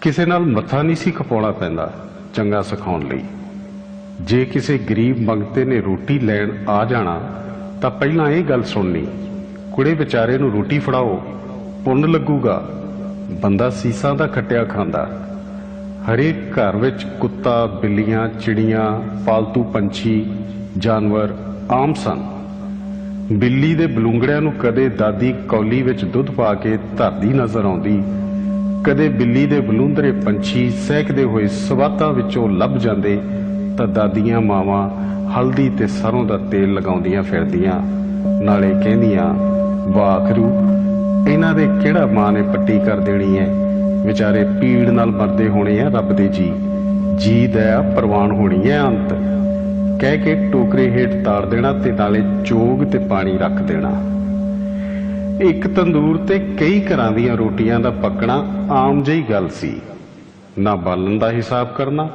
ਕਿਸੇ ਨਾਲ ਮੱਥਾ ਨਹੀਂ ਸੀ ਖਪਾਉਣਾ ਪੈਂਦਾ ਚੰਗਾ ਸਿਖਾਉਣ ਲਈ। ਜੇ ਕਿਸੇ ਗਰੀਬ ਮੰਗਤੇ ਨੇ ਰੋਟੀ ਲੈਣ ਆ ਜਾਣਾ, ਤਾਂ ਪਹਿਲਾਂ ਇਹ ਗੱਲ ਸੁਣਨੀ, ਕੁੜੇ ਵਿਚਾਰੇ ਨੂੰ ਰੋਟੀ ਫੜਾਓ, ਪੁੰਨ ਲੱਗੂਗਾ। ਬੰਦਾ ਸੀਸਾਂ ਦਾ ਖੱਟਿਆ ਖਾਂਦਾ। ਹਰੇਕ ਘਰ ਵਿੱਚ ਕੁੱਤਾ, ਬਿੱਲੀਆਂ, ਚਿੜੀਆਂ, ਪਾਲਤੂ ਪੰਛੀ, ਜਾਨਵਰ ਆਮ ਸਨ। ਬਿੱਲੀ ਦੇ ਬਲੂੰਗੜਿਆਂ ਨੂੰ ਕਦੇ ਦਾਦੀ ਕੌਲੀ ਵਿੱਚ ਦੁੱਧ ਪਾ ਕੇ ਧਰਦੀ ਨਜ਼ਰ ਆਉਂਦੀ ਕਦੇ ਬਿੱਲੀ ਦੇ ਬਲੂੰਦਰੇ ਪੰਛੀ ਸਹਿਕਦੇ ਹੋਏ ਸਵਾਤਾਂ ਵਿੱਚੋਂ ਲੱਭ ਜਾਂਦੇ, ਤਾਂ ਦਾਦੀਆਂ ਮਾਵਾਂ ਹਲਦੀ ਤੇ ਸਰੋਂ ਦਾ ਤੇਲ ਲਗਾਉਂਦੀਆਂ ਫਿਰਦੀਆਂ। ਨਾਲੇ ਕਹਿੰਦੀਆਂ, ਵਾਖਰੂ, ਇਹਨਾਂ ਦੇ ਕਿਹੜਾ ਮਾਂ ਨੇ ਪੱਟੀ ਕਰ ਦੇਣੀ ਐ? ਵਿਚਾਰੇ ਪੀੜ ਨਾਲ ਮਰਦੇ ਹੋਣੇ ਆ ਰੱਬ ਦੇ ਜੀ। ਜੀ ਦਇਆ ਪ੍ਰਵਾਨ ਹੋਣੀ ਐ ਅੰਤ। ਕਹਿ ਕੇ ਟੋਕਰੇ ਹੇਠ ਤਾੜ ਦੇਣਾ ਤੇ ਨਾਲੇ ਚੋਗ ਤੇ ਪਾਣੀ ਰੱਖ ਦੇਣਾ। ਇੱਕ ਤੰਦੂਰ ਤੇ ਕਈ ਘਰਾਂ ਦੀਆਂ ਰੋਟੀਆਂ ਦਾ ਪੱਕਣਾ ਆਮ ਜਿਹੀ ਗੱਲ ਸੀ। ਨਾ ਬਾਲਣ ਦਾ ਹਿਸਾਬ ਕਰਨਾ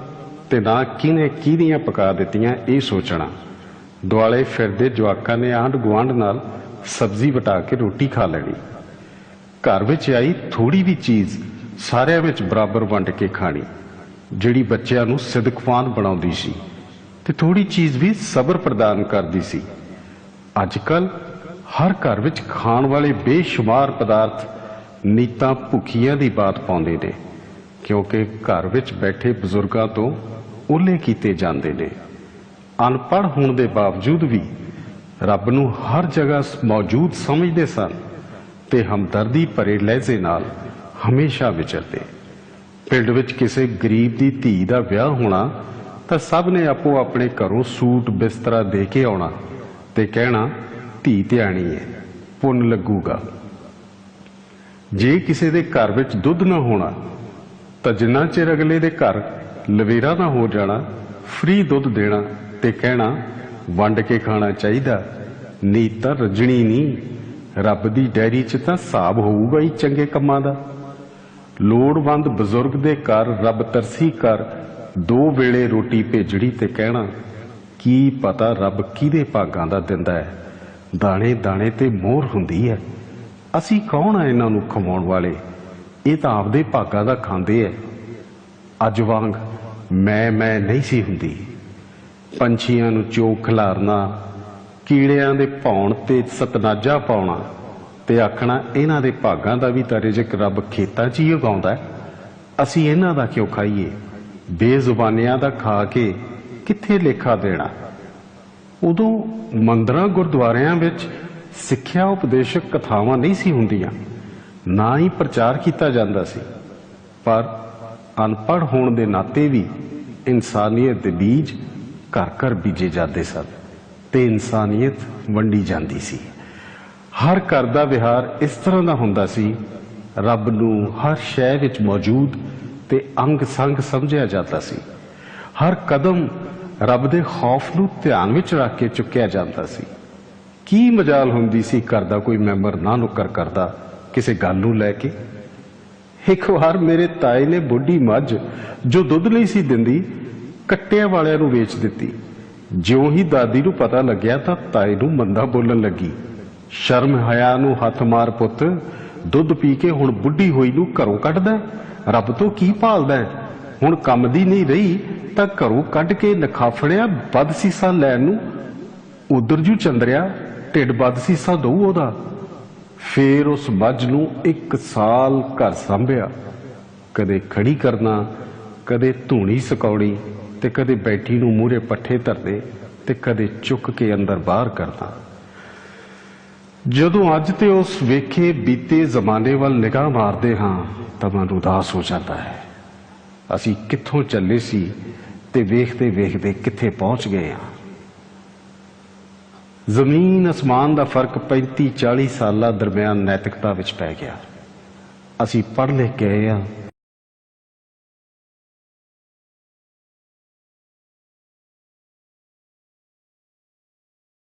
ਤੇ ਨਾ ਕਿਹਨੇ ਕਿਹਦੀਆਂ ਪਕਾ ਦਿੱਤੀਆਂ ਇਹ ਸੋਚਣਾ। ਦੁਆਲੇ ਫਿਰਦੇ ਜਵਾਕਾਂ ਨੇ ਆਂਢ ਗੁਆਂਢ ਨਾਲ ਸਬਜ਼ੀ ਵਟਾ ਕੇ ਰੋਟੀ ਖਾ ਲੈਣੀ। ਘਰ ਵਿੱਚ ਆਈ ਥੋੜੀ ਵੀ ਚੀਜ਼ ਸਾਰਿਆਂ ਵਿੱਚ ਬਰਾਬਰ ਵੰਡ ਕੇ ਖਾਣੀ, ਜਿਹੜੀ ਬੱਚਿਆਂ ਨੂੰ ਸਿਦਕਵਾਨ ਬਣਾਉਂਦੀ ਸੀ ਤੇ ਥੋੜੀ ਚੀਜ਼ ਵੀ ਸਬਰ ਪ੍ਰਦਾਨ ਕਰਦੀ ਸੀ। ਅੱਜ ਕੱਲ ਹਰ ਘਰ ਵਿੱਚ ਖਾਣ ਵਾਲੇ ਬੇਸ਼ੁਮਾਰ ਪਦਾਰਥ ਨੀਤਾਂ ਭੁੱਖੀਆਂ ਦੀ ਬਾਤ ਪਾਉਂਦੇ ਨੇ, ਕਿਉਂਕਿ ਘਰ ਵਿੱਚ ਬੈਠੇ ਬਜ਼ੁਰਗਾਂ ਤੋਂ ਓਲੇ ਕੀਤੇ ਜਾਂਦੇ ਨੇ। ਅਨਪੜ੍ਹ ਹੋਣ ਦੇ ਬਾਵਜੂਦ ਵੀ ਰੱਬ ਨੂੰ ਹਰ ਜਗ੍ਹਾ ਮੌਜੂਦ ਸਮਝਦੇ ਸਨ ਤੇ ਹਮਦਰਦੀ ਭਰੇ ਲਹਿਜ਼ੇ ਨਾਲ ਹਮੇਸ਼ਾ ਵਿਚਰਦੇ। ਪਿੰਡ ਵਿੱਚ ਕਿਸੇ ਗਰੀਬ ਦੀ ਧੀ ਦਾ ਵਿਆਹ ਹੋਣਾ ਤਾਂ ਸਭ ਨੇ ਆਪੋ ਆਪਣੇ ਘਰੋਂ ਸੂਟ ਬਿਸਤਰਾ ਦੇ ਕੇ ਆਉਣਾ ਤੇ ਕਹਿਣਾ ਧੀ ਧਿਆਣੀ ਹੈ, ਪੁੰਨ ਲੱਗੂਗਾ। ਜੇ ਕਿਸੇ ਦੇ ਘਰ ਵਿੱਚ ਦੁੱਧ ਨਾ ਹੋਣਾ, ਤਾਂ ਜਿੰਨਾ ਚਿਰ ਅਗਲੇ ਦੇ ਘਰ ਲਵੇਰਾ ਨਾ ਹੋ ਜਾਣਾ, ਫ੍ਰੀ ਦੁੱਧ ਦੇਣਾ ਤੇ ਕਹਿਣਾ, ਵੰਡ ਕੇ ਖਾਣਾ ਚਾਹੀਦਾ, ਨਹੀਂ ਤਾਂ ਰੱਜਣੀ ਨਹੀਂ। ਰੱਬ ਦੀ ਡੈਰੀ 'ਚ ਤਾਂ ਹਿਸਾਬ ਹੋਊਗਾ ਹੀ ਚੰਗੇ ਕੰਮਾਂ ਦਾ। ਲੋੜਵੰਦ ਬਜ਼ੁਰਗ ਦੇ ਘਰ ਰੱਬ ਤਰਸੀ ਕਰ, ਦੋ ਵੇਲੇ ਰੋਟੀ ਭੇਜੜੀ ਤੇ ਕਹਿਣਾ, ਕੀ ਪਤਾ ਰੱਬ ਕਿਹਦੇ ਭਾਗਾਂ ਦਾ ਦਿੰਦਾ ਹੈ? ਦਾਣੇ ਦਾਣੇ ਤੇ ਮੋਹਰ ਹੁੰਦੀ ਹੈ। ਅਸੀਂ ਕੌਣ ਆ ਇਹਨਾਂ ਨੂੰ ਖਵਾਉਣ ਵਾਲੇ? ਇਹ ਤਾਂ ਆਪਦੇ ਭਾਗਾਂ ਦਾ ਖਾਂਦੇ ਐ। ਅੱਜ ਵਾਂਗ ਮੈਂ ਮੈਂ ਨਹੀਂ ਸੀ ਹੁੰਦੀ। ਪੰਛੀਆਂ ਨੂੰ ਚੋਕ ਖਿਲਾਰਨਾ, ਕੀੜਿਆਂ ਦੇ ਭੌਣ ਤੇ ਸਤਨਾਜਾ ਪਾਉਣਾ ਤੇ ਆਖਣਾ, ਇਹਨਾਂ ਦੇ ਭਾਗਾਂ ਦਾ ਵੀ ਤਾਂ ਰਿਜ਼ਕ ਰੱਬ ਖੇਤਾਂ 'ਚ ਹੀ ਉਗਾਉਂਦਾ ਅਸੀਂ ਇਹਨਾਂ ਦਾ ਕਿਉਂ ਖਾਈਏ? ਬੇਜ਼ੁਬਾਨਿਆਂ ਦਾ ਖਾ ਕੇ ਕਿੱਥੇ ਲੇਖਾ ਦੇਣਾ? ਉਦੋਂ ਮੰਦਰਾਂ ਗੁਰਦੁਆਰਿਆਂ ਵਿੱਚ ਸਿੱਖਿਆ ਉਪਦੇਸ਼ਕ ਕਥਾਵਾਂ ਨਹੀਂ ਸੀ ਹੁੰਦੀਆਂ, ਨਾ ਹੀ ਪ੍ਰਚਾਰ ਕੀਤਾ ਜਾਂਦਾ ਸੀ। ਪਰ ਅਨਪੜ੍ਹ ਹੋਣ ਦੇ ਨਾਤੇ ਵੀ ਇਨਸਾਨੀਅਤ ਦੇ ਬੀਜ ਘਰ ਘਰ ਬੀਜੇ ਜਾਂਦੇ ਸਨ ਤੇ ਇਨਸਾਨੀਅਤ ਵੰਡੀ ਜਾਂਦੀ ਸੀ। ਹਰ ਘਰ ਦਾ ਵਿਹਾਰ ਇਸ ਤਰ੍ਹਾਂ ਦਾ ਹੁੰਦਾ ਸੀ, ਰੱਬ ਨੂੰ ਹਰ ਸ਼ੈ ਵਿੱਚ ਮੌਜੂਦ ਤੇ ਅੰਗ ਸੰਗ ਸਮਝਿਆ ਜਾਂਦਾ ਸੀ। ਹਰ ਕਦਮ ਰੱਬ ਦੇ ਖੌਫ ਨੂੰ ਧਿਆਨ ਵਿੱਚ ਰੱਖ ਕੇ ਚੁੱਕਿਆ ਜਾਂਦਾ ਸੀ। ਕੀ ਮਜਾਲ ਹੁੰਦੀ ਸੀ ਘਰ ਦਾ ਕੋਈ ਮੈਂਬਰ ਨਾ ਨੁੱਕਰ ਕਰਦਾ, ਕਿਸੇ ਗੱਲ ਨੂੰ ਲੈ ਕੇ? ਇੱਕ ਵਾਰ ਮੇਰੇ ਤਾਏ ਨੇ ਬੁੱਢੀ ਮੱਝ ਜੋ ਦੁੱਧ ਲਈ ਸੀ ਦਿੰਦੀ, ਕੱਟਿਆਂ ਵਾਲਿਆਂ ਨੂੰ ਵੇਚ ਦਿੱਤੀ। ਜਿਉਂ ਹੀ ਦਾਦੀ ਨੂੰ ਪਤਾ ਲੱਗਿਆ ਤਾਂ ਤਾਏ ਨੂੰ ਮੰਦਾ ਬੋਲਣ ਲੱਗੀ। ਸ਼ਰਮ ਹਯਾ ਨੂੰ ਹੱਥ ਮਾਰ ਪੁੱਤ, ਦੁੱਧ ਪੀ ਕੇ ਹੁਣ ਬੁੱਢੀ ਹੋਈ ਨੂੰ ਘਰੋਂ ਕੱਢਦਾ ਰੱਬ ਤੋਂ ਕੀ ਭਾਲਦਾ ਹੈ? ਹੁਣ ਕੰਮ ਦੀ ਨਹੀਂ ਰਹੀ, ਤਾਂ ਘਰੋਂ ਕੱਢ ਕੇ ਨਖਾਫੜਿਆ ਬਦਸੀਸਾ ਲੈਣ ਨੂੰ ਉਧਰ ਜੂ ਚੰਦਰਿਆ, ਢਿੱਡ ਬਦਸੀਸਾ ਦਊ ਉਹਦਾ। ਫੇਰ ਉਸ ਮੱਝ ਨੂੰ ਇੱਕ ਸਾਲ ਘਰ ਸੰਭਿਆ। ਕਦੇ ਖੜੀ ਕਰਨਾ, ਕਦੇ ਧੂਣੀ ਸੁਕਾਉਣੀ ਤੇ ਕਦੇ ਬੈਠੀ ਨੂੰ ਮੂਹਰੇ ਪੱਠੇ ਧਰਦੇ ਤੇ ਕਦੇ ਚੁੱਕ ਕੇ ਅੰਦਰ ਬਾਹਰ ਕਰਨਾ। ਜਦੋਂ ਅੱਜ ਤੇ ਉਸ ਵੇਖੇ ਬੀਤੇ ਜ਼ਮਾਨੇ ਵੱਲ ਨਿਗਾਹ ਮਾਰਦੇ ਹਾਂ, ਤਾਂ ਮਨ ਉਦਾਸ ਹੋ ਜਾਂਦਾ ਹੈ। ਅਸੀਂ ਕਿੱਥੋਂ ਚੱਲੇ ਸੀ ਤੇ ਵੇਖਦੇ ਵੇਖਦੇ ਕਿੱਥੇ ਪਹੁੰਚ ਗਏ ਹਾਂ। ਜ਼ਮੀਨ ਅਸਮਾਨ ਦਾ ਫ਼ਰਕ 35 40 ਸਾਲਾਂ ਦਰਮਿਆਨ ਨੈਤਿਕਤਾ ਵਿੱਚ ਪੈ ਗਿਆ। ਅਸੀਂ ਪੜ੍ਹ ਲਿਖ ਗਏ ਹਾਂ।